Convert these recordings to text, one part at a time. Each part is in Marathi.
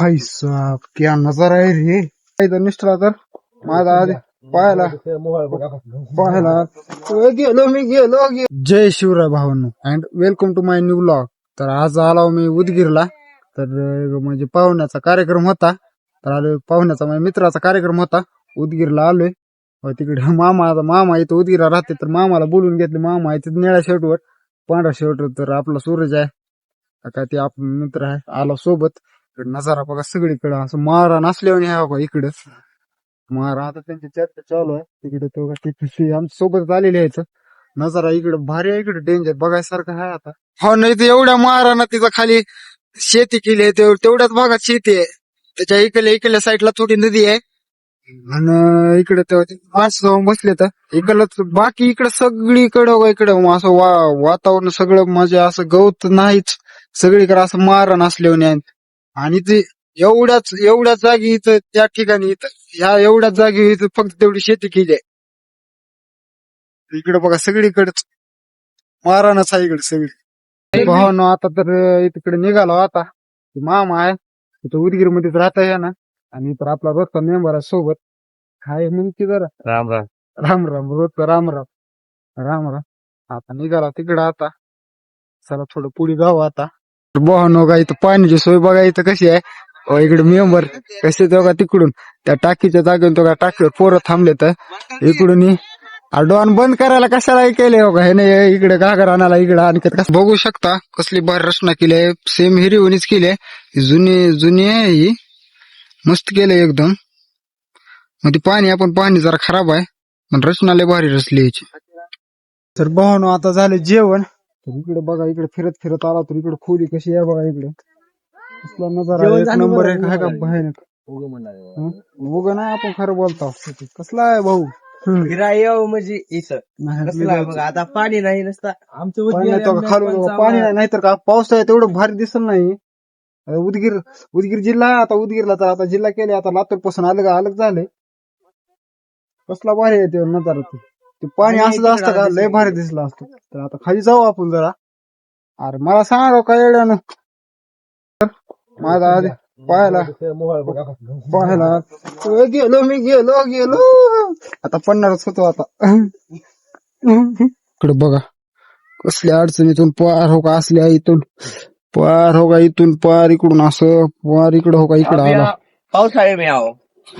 भाई साहब क्या नजारा आहे रे. इथं निष्ठला तर. माझा आधी पाहायला. पाहायला. अ, गेलो मी गेलो गे- जय शिवराय भावांनो. And welcome to my new blog तर आज आलो मी उदगीरला. तर अ, म्हणजे पाहुण्याचा कार्यक्रम होता. तर आलो पाहुण्याचा माझ्या मित्राचा कार्यक्रम होता. उदगीरला आलोय. तिकडे मामा आता मामा इथं उदगीरला राहते. तर मामाला बोलून घेतले मामा आहे तिथे निळ्या शर्टवर पांढरा शर्ट तर आपला सूरज आहे. काय ते आपण मित्र आहे आला सोबत. इकडे नजारा बघा सगळीकडे. असं मारा नसल्यावर आहे बघा इकडं. मारा आता त्यांची चर्चा चालू आहे. तिकडे तो तिथे आमच्यासोबत आलेले आहेत. नजारा इकडे भारी आहे इकडे. डेंजर बघायसारखं आहे आता. हो नाही तर एवढ्या मारानं तिथं खाली शेती केली आहे. तेवढ्याच भागात शेती आहे. त्याच्या इकडल्या इकडल्या साईडला थोडी नदी आहे. आणि इकडे ते माणसं जाऊन बसले तर इकडलं बाकी इकडे सगळीकडं इकडे. असं वा वातावरण सगळं म्हणजे असं गवत नाहीच. सगळीकडे असं मारण असल्याने आणि ते एवढ्याच एवढ्याच जागी इथं त्या ठिकाणी इथं ह्या एवढ्याच जागी इथं फक्त तेवढी शेती केली आहे. इकडे बघा सगळीकडेच. मारणच आहे इकडे सगळी. भावानो आता तर तिकडे निघालो आता. ते मामा आहे. तिथं उदगीर मध्येच राहत आहे ना आणि तर आपला रोजचा मेंबर आहे सोबत. हाय मग की जरा. राम राम. राम राम रोजचा राम राम. राम राम. आता निघाला तिकडं आता. चला थोडं पुढे जाऊ आता. बोहानो का इथं पाण्याची सोय बघा इथं कशी आहे. इकडे मेंबर कसे तो का तिकडून. त्या टाकीच्या जागेवर तो का टाकीवर पोरं थांबले तर इकडून डॉन बंद करायला कशाला केले हो का? हे नाही इकडे घागर आणायला इकडे आणि बघू शकता कसली भारी रचना केली आहे. सेम हिरवणीच केली आहे. जुनी जुनी आहे ही. मस्त केलंय एकदम. मग ती पाणी आपण पाणी जरा खराब आहे. पण रचना लय भारी रचली याची. तर भावानो आता झालं जेवण. तर इकडे बघा इकडे फिरत फिरत आला तर इकडे खोली कशी आहे बघा इकडे. कसला नजारा एक नंबर बरं, एक आहे का उगं भयानक म्हणणार उग नाही आपण खरं बोलतो. कसला आहे भाऊ. फिरायव म्हणजे इथं नाही, कसलं आहे बघ आता पाणी नाही नसता. आमचं पाणी नाही तो का खालून पाणी नाही नाहीतर का पाऊस आहे तेवढं भारी दिसत नाही. उदगीर उदगीर जिल्हा आहे आता उदगीरला तर आता जिल्हा केले आता लातूरपासून अलग अलग झाले. कसला भारी आहे ते नजारा ते पाणी असलं असतं का? लय भारी दिसलं असतं. तर आता खाली जाऊ आपण जरा. अरे मला सांगा काय येड्यानं? माझा आधी पाहायला. पाहायला. अ, गेलो मी गेलो गेलो. आता पडणारच होतो आता. इकडे बघा. कसल्या अडचणीतून पार हो का असल्या इथून? पार हो का इथून पार इकडून असं पार इकडं हो का इकडं आला. पावसाळे में आओ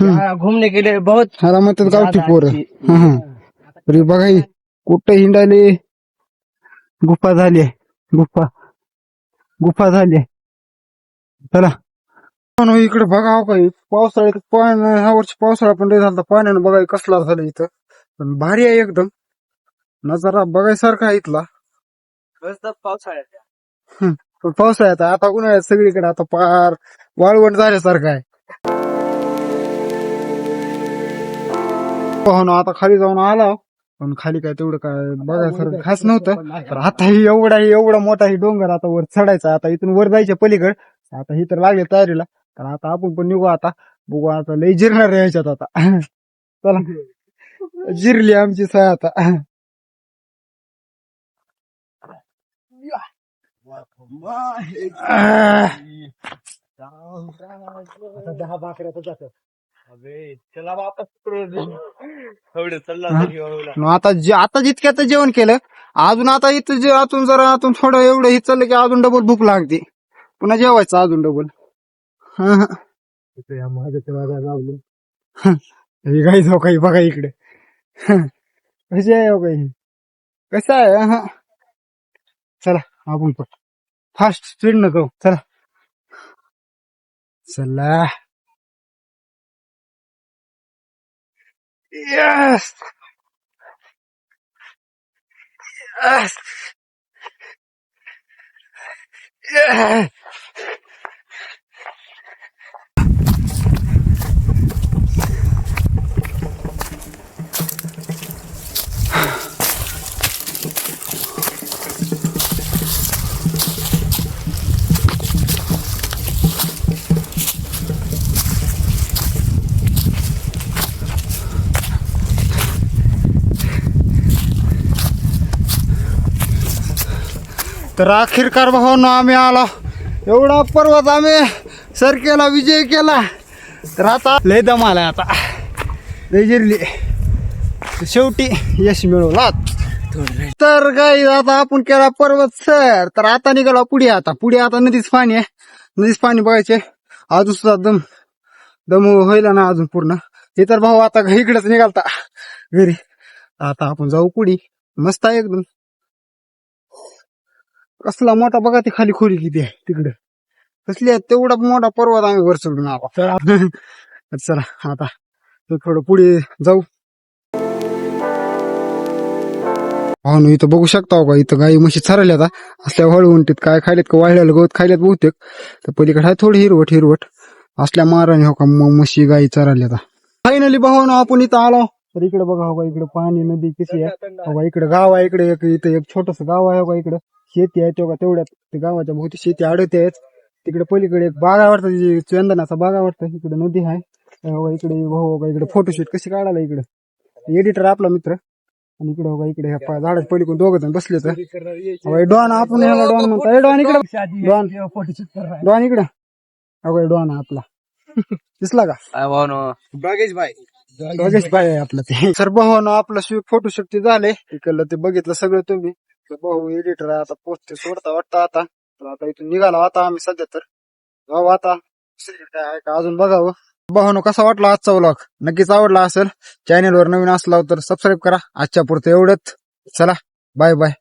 यहाँ घूमने के लिए बहुत ह्याला म्हणतात गावठी पोरं. अच्छी- हं, हं. तरी बघा ही कुठं हिंडायले? गुफा झाली आहे. गुफा. गुफा झाली आहे. चला. इकडे बघा हो काही. पावसाळ्यात पाणी ह्या वर्षी पावसाळा पण लय झाला पाण्यानं बघा हे कसला झालं इथं. पण भारी आहे एकदम. नजारा बघायसारखा आहे इथला. पावसाळ्यात. पण पावसाळ्यात आहे. आता उन्हाळ्यात सगळीकडे आता पार वाळवंट झाल्यासारखं आहे. हो ना आता खाली जाऊन आला पण खाली काय तेवढं काय बघायसारखं खास नव्हतं. तर आता ही एवढा ही एवढा मोठा ही डोंगर आता वर चढायचा आता इथून वर जायच्या पलीकड. आता ही तर लागले तयारीला. तर आता आपण पण निघू आता. बघू आता लय जिरणार आहे याच्यात आता. चला. जिरली आमची साय आता. दहा भाकऱ्याचं जातं. अबे चला वापस एवढं चालला? तरी एवढं. मग आता जे आता जितक्यात जेवण केलं अजून आता इथं जे आतून जरा आतून थोडं एवढं हे चाललं की अजून डबल भूक लागते. पुन्हा जेवायचं अजून डबल इथे या महागाच्या मागं लावलं. हे. काही जाऊ काही बघा इकडे. कशी आहे हो काही? कसं आहे? हं. चला आपण पण. फास्ट स्पीड न जाऊ चला. चला. Yes! Yes! Yes! तर अखेरकार भावानं आम्ही आलो. एवढा पर्वत आम्ही सर केला विजय केला. तर आता लय दम आलाय आता. लय जिरली. शेवटी यश मिळवला तर काही आता आपण केला पर्वत सर. तर आता निघाला पुढे आता. पुढे आता नदीच पाणी आहे. नदीच पाणी बघायचे. अजून सुद्धा दम दम होईल ना अजून पूर्ण. हे तर भाऊ आता इकडेच निघालता. घरी. आता आपण जाऊ पुढे. मस्त आहे एकदम. कसला मोठा बघा ते खाली खोली किती आहे तिकडे. कसली आहे तेवढा मोठा पर्वत आम्ही वर चढून आलो. तर चला आता थोडं पुढे जाऊ. हो इथं बघू शकता हो का इथं गाई म्हशी चरायला आता असल्या हळू उंटीत काय खायलेत का वाळल्याला गवत खायल्यात बहुतेक. तर पलीकडे आहे थोडी हिरवट हिरवट. असल्या माराने हो का म्हशी गाई चरायला आता फायनली भाऊ आपण इथं आलो. तर इकडे बघा हो इकडे पाणी नदी कशी आहे. हो इकडे गाव आहे इकडे एक इथं एक छोटस गाव आहे हो का इकडे. शेती आहे तेव्हा तेवढ्यात ते गावाच्या भोवती शेती आडते आहेत तिकडे पलीकडे एक बागा वाटतं जी चंदनाचा बागा वाटतं. इकडे नदी आहे. हो इकडे भाऊ हो इकडे फोटोशूट कशी काढायला इकडे. एडिटर आपला मित्र. आणि इकडे हो का इकडे ह्या झाडाच्या पलीकडून दोघ जण बसले तर. हो डॉन आपण ह्याला डॉन म्हणतो डॉन इकडे. डॉन. डॉन इकडे. का डॉन आपला. दिसला का? बागेश भाई. योगेश भाई आहे आपलं ते. सर भाऊ आपलं फोटो शूट ते झाले. इकडलं ते बघितलं सगळं तुम्ही. तर भाऊ एडिटर आता पोस्ट सोडता वाटतं आता. तर आता इथून निघालो आता आम्ही सध्या तर. जाऊ आता. दुसरीकडे काय आहे का अजून बघावं. भावानो कसा वाटला आजचा व्लॉग नक्कीच आवडला असेल. चॅनेलवर नवीन असला तर सबस्क्राईब करा. आजच्या पुरतं एवढंच. चला बाय बाय